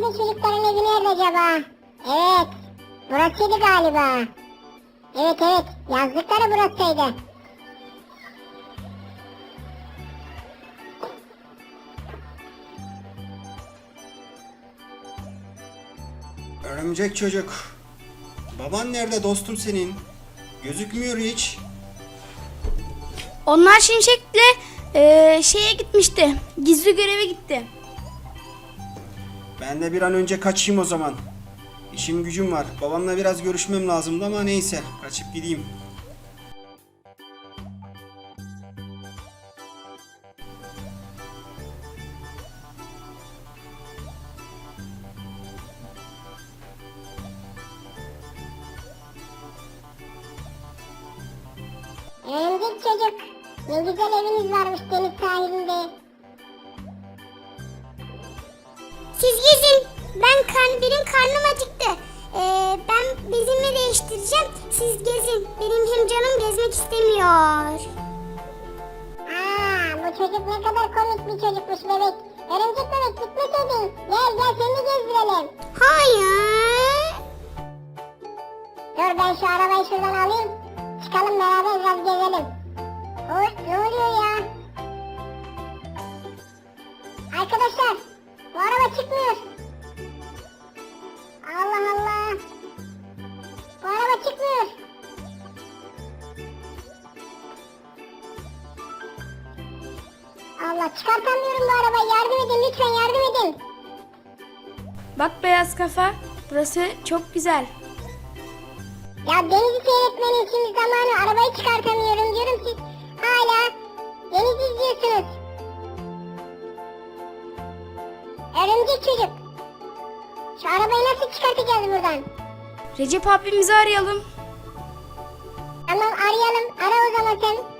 Örümcek çocukların evi nerede acaba? Evet. Burasıydı galiba. Evet evet. Yazdıkları burasıydı. Örümcek çocuk. Baban nerede dostum senin? Gözükmüyor hiç. Onlar Şimşek'le eee, şeye gitmişti. Gizli göreve gitti. Ben de bir an önce kaçayım o zaman. İşim gücüm var. Babamla biraz görüşmem lazımdı ama neyse. Kaçıp gideyim. Örümcek çocuk. Ne güzel eviniz varmış deniz sahilinde. Karnım acıktı. Ee, ben bezimi değiştireceğim. Siz gezin. Benim hem canım gezmek istemiyor. Aa, bu çocuk ne kadar komik bir çocukmuş bebek. Örümcek bebek gitmeseydin. Gel gel seni gezdirelim. Hayır. Dur ben şu arabayı şuradan alayım. Çıkalım beraber biraz gezelim. Oy ne oluyor ya? Arkadaşlar bu araba çıkmıyor. Çıkartamıyorum bu arabayı. Yardım edin lütfen yardım edin. Bak beyaz kafa. Burası çok güzel. Ya denizi seyretmenin şimdi zamanı arabayı çıkartamıyorum diyorum siz hala denizi izliyorsunuz. Örümcek çocuk. Şu arabayı nasıl çıkartacağız buradan? Recep abimizi arayalım. Tamam arayalım. Ara o zaman sen.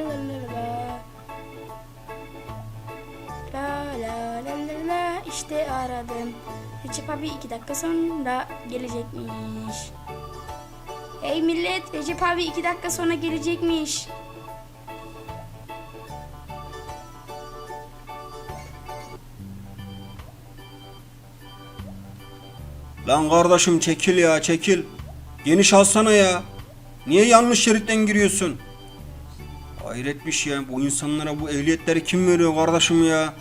işte aradım. Recep abi iki dakika sonra gelecekmiş. Hey millet Recep abi iki dakika sonra gelecekmiş. Lan kardeşim çekil ya çekil. Geniş alsana ya. Niye yanlış şeritten giriyorsun? Hayretmiş ya bu insanlara bu ehliyetleri kim veriyor kardeşim ya?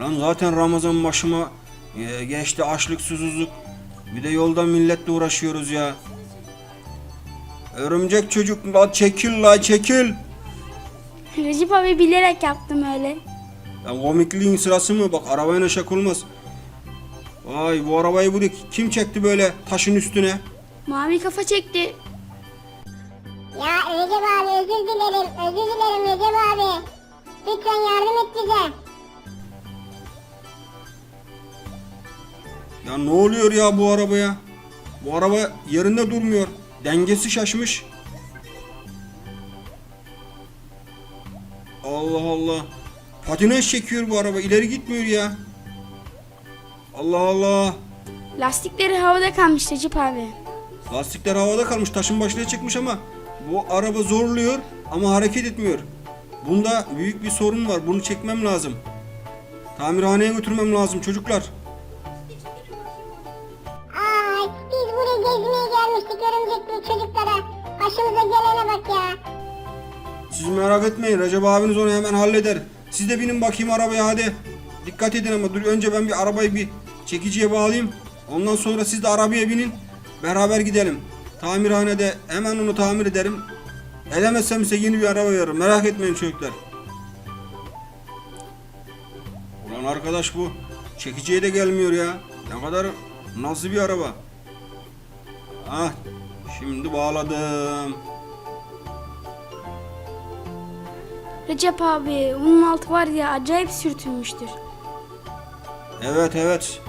Lan zaten Ramazan başıma e, geçti açlık susuzluk. Bir de yolda milletle uğraşıyoruz ya. Örümcek çocuk la çekil la çekil. Recep abi bilerek yaptım öyle. Ya komikliğin sırası mı? Bak arabayla şak olmaz. Vay bu arabayı buraya kim çekti böyle taşın üstüne? Mavi kafa çekti. Ya Recep abi özür dilerim. Özür dilerim Recep abi. Lütfen yardım et bize. Ya ne oluyor ya bu arabaya? Bu araba yerinde durmuyor. Dengesi şaşmış. Allah Allah. Patinaj çekiyor bu araba. ileri gitmiyor ya. Allah Allah. Lastikleri havada kalmış Recep abi. Lastikler havada kalmış. Taşın başına çıkmış ama bu araba zorluyor ama hareket etmiyor. Bunda büyük bir sorun var. Bunu çekmem lazım. Tamirhaneye götürmem lazım çocuklar. Örümcekli çocuklara. Başımıza gelene bak ya. Siz merak etmeyin. Recep abiniz onu hemen halleder. Siz de binin bakayım arabaya hadi. Dikkat edin ama dur önce ben bir arabayı bir çekiciye bağlayayım. Ondan sonra siz de arabaya binin. Beraber gidelim. Tamirhanede hemen onu tamir ederim. Edemezsem size yeni bir araba veririm. Merak etmeyin çocuklar. Ulan arkadaş bu. Çekiciye de gelmiyor ya. Ne kadar nasıl bir araba. Ah şimdi bağladım. Recep abi onun altı var ya acayip sürtünmüştür. Evet evet.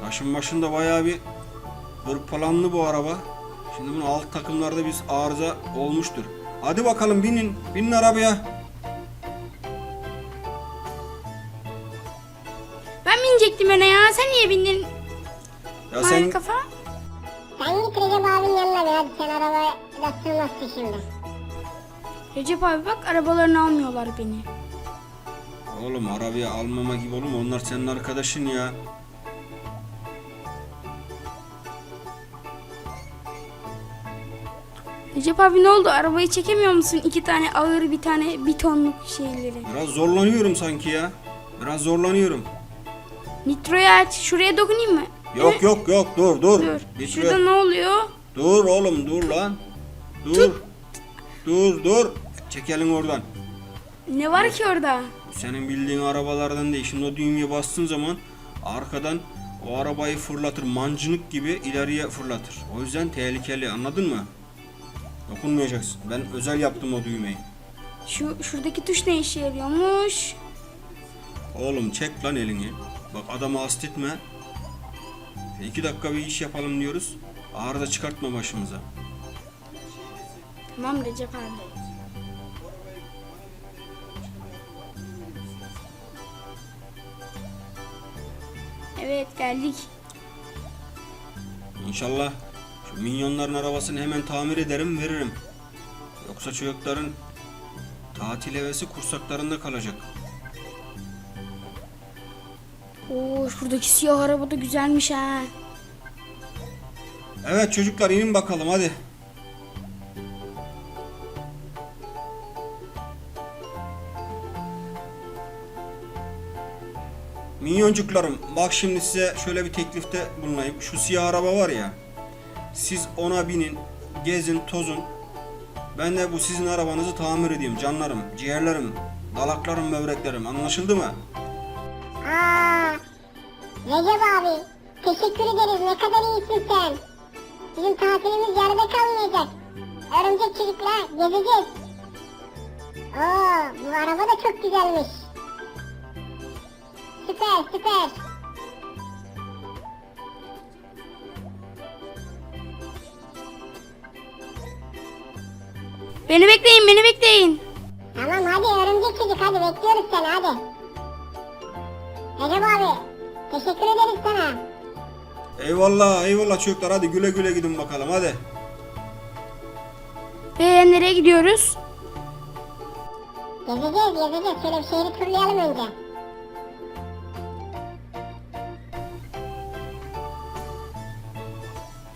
Taşın başında bayağı bir hırpalanlı bu araba. Şimdi bunun alt takımlarda biz arıza olmuştur. Hadi bakalım binin. Binin arabaya. Ben binecektim öne ya. Sen niye bindin? Ya Hayır sen kafa. Sen git Recep abinin yanına hadi sen arabaya da sığmazsın şimdi. Recep abi bak arabalarını almıyorlar beni. Oğlum arabaya almama gibi oğlum onlar senin arkadaşın ya. Recep abi ne oldu? Arabayı çekemiyor musun? İki tane ağır bir tane bir tonluk şeyleri. Biraz zorlanıyorum sanki ya. Biraz zorlanıyorum. Nitroyu aç. Şuraya dokunayım mı? Yok yok yok dur dur. Dur. Şurada süre- ne oluyor? Dur oğlum dur lan. Dur. Dur dur. Çekelim oradan. Ne var ki orada? Senin bildiğin arabalardan değil. Şimdi o düğmeye bastığın zaman arkadan o arabayı fırlatır. Mancınık gibi ileriye fırlatır. O yüzden tehlikeli anladın mı? Dokunmayacaksın. Ben özel yaptım o düğmeyi. Şu şuradaki tuş ne işe yarıyormuş? Oğlum çek lan elini. Bak adamı hasta etme. İki dakika bir iş yapalım diyoruz. Arıza çıkartma başımıza. Tamam Recep abi. Evet geldik. İnşallah şu minyonların arabasını hemen tamir ederim veririm. Yoksa çocukların tatil hevesi kursaklarında kalacak. Oo şuradaki siyah araba da güzelmiş ha. Evet çocuklar inin bakalım hadi. Minyoncuklarım bak şimdi size şöyle bir teklifte bulunayım. Şu siyah araba var ya. Siz ona binin, gezin, tozun. Ben de bu sizin arabanızı tamir edeyim canlarım, ciğerlerim, dalaklarım, böbreklerim. Anlaşıldı mı? Aa, Recep abi teşekkür ederiz ne kadar iyisin sen. Bizim tatilimiz yarıda kalmayacak. Örümcek çocukla gezeceğiz. Oo, bu araba da çok güzelmiş. Süper süper. Beni bekleyin beni bekleyin. Tamam hadi örümcek çocuk hadi bekliyoruz seni hadi. Recep abi teşekkür ederiz sana. Eyvallah, eyvallah çocuklar. Hadi güle güle gidin bakalım hadi. Ee nereye gidiyoruz? Gezeceğiz gezeceğiz şöyle bir şehri turlayalım önce.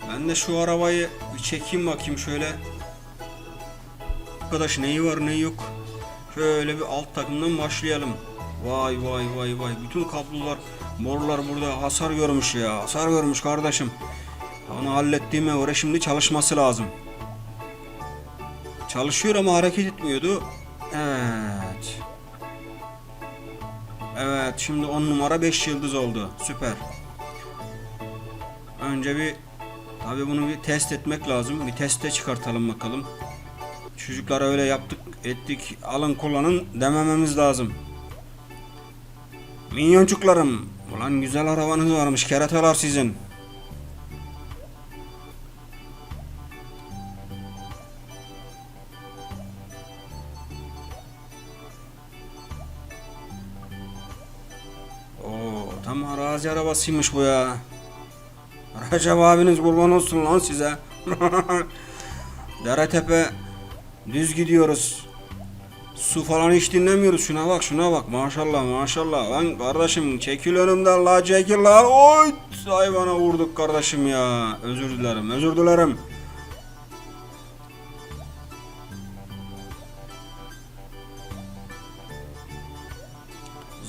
Ben de şu arabayı bir çekeyim bakayım şöyle. Arkadaş neyi var neyi yok. Şöyle bir alt takımdan başlayalım. Vay vay vay vay. Bütün kablolar, borular burada hasar görmüş ya. Hasar görmüş kardeşim. Onu hallettiğime göre şimdi çalışması lazım. Çalışıyor ama hareket etmiyordu. Evet. Evet şimdi 10 numara 5 yıldız oldu. Süper. Önce bir Tabii bunu bir test etmek lazım. Bir teste çıkartalım bakalım. Çocuklara öyle yaptık ettik alın kullanın demememiz lazım. Minyoncuklarım. Ulan güzel arabanız varmış keratalar sizin. Oo, tam arazi arabasıymış bu ya. Recep abiniz kurban olsun lan size. Dere tepe düz gidiyoruz. Su falan hiç dinlemiyoruz. Şuna bak şuna bak maşallah maşallah. Lan kardeşim çekil önümden la çekil la. Oy hayvana vurduk kardeşim ya. Özür dilerim özür dilerim.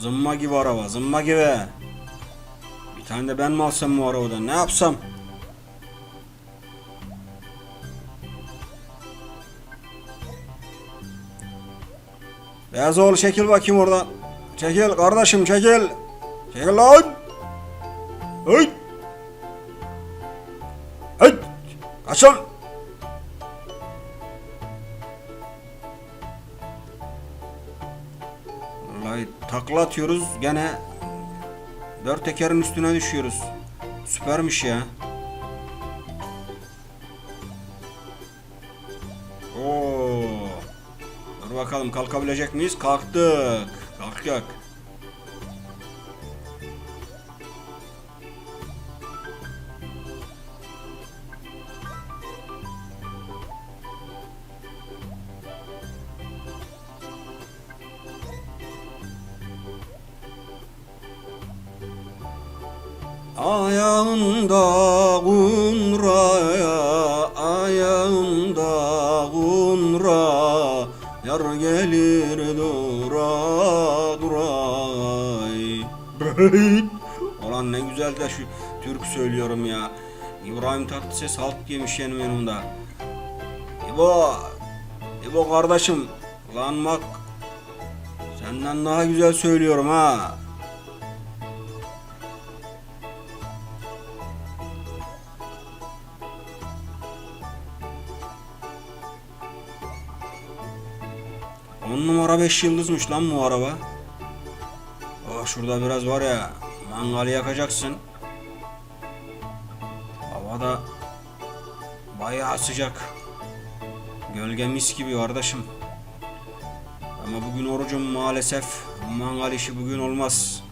Zımma gibi araba zımma gibi. Bir tane de ben mi alsam bu arabadan ne yapsam? Beyaz oğlu çekil bakayım oradan. Çekil kardeşim çekil. Çekil lan. Hey. Hey. Kaç lan. Vallahi takla atıyoruz gene dört tekerin üstüne düşüyoruz. Süpermiş ya. Bakalım kalkabilecek miyiz? Kalktık. Kalktık. Ayağında kunraya, Ulan ne güzel de şu türkü söylüyorum ya. İbrahim Tatlıses halt yemiş benim yanımda. İbo İbo kardeşim Lan bak. Senden daha güzel söylüyorum ha. On numara 5 yıldızmış lan bu araba. Oh şurada biraz var ya mangal yakacaksın. Havada bayağı sıcak. Gölge mis gibi kardeşim. Ama bugün orucum maalesef mangal işi bugün olmaz.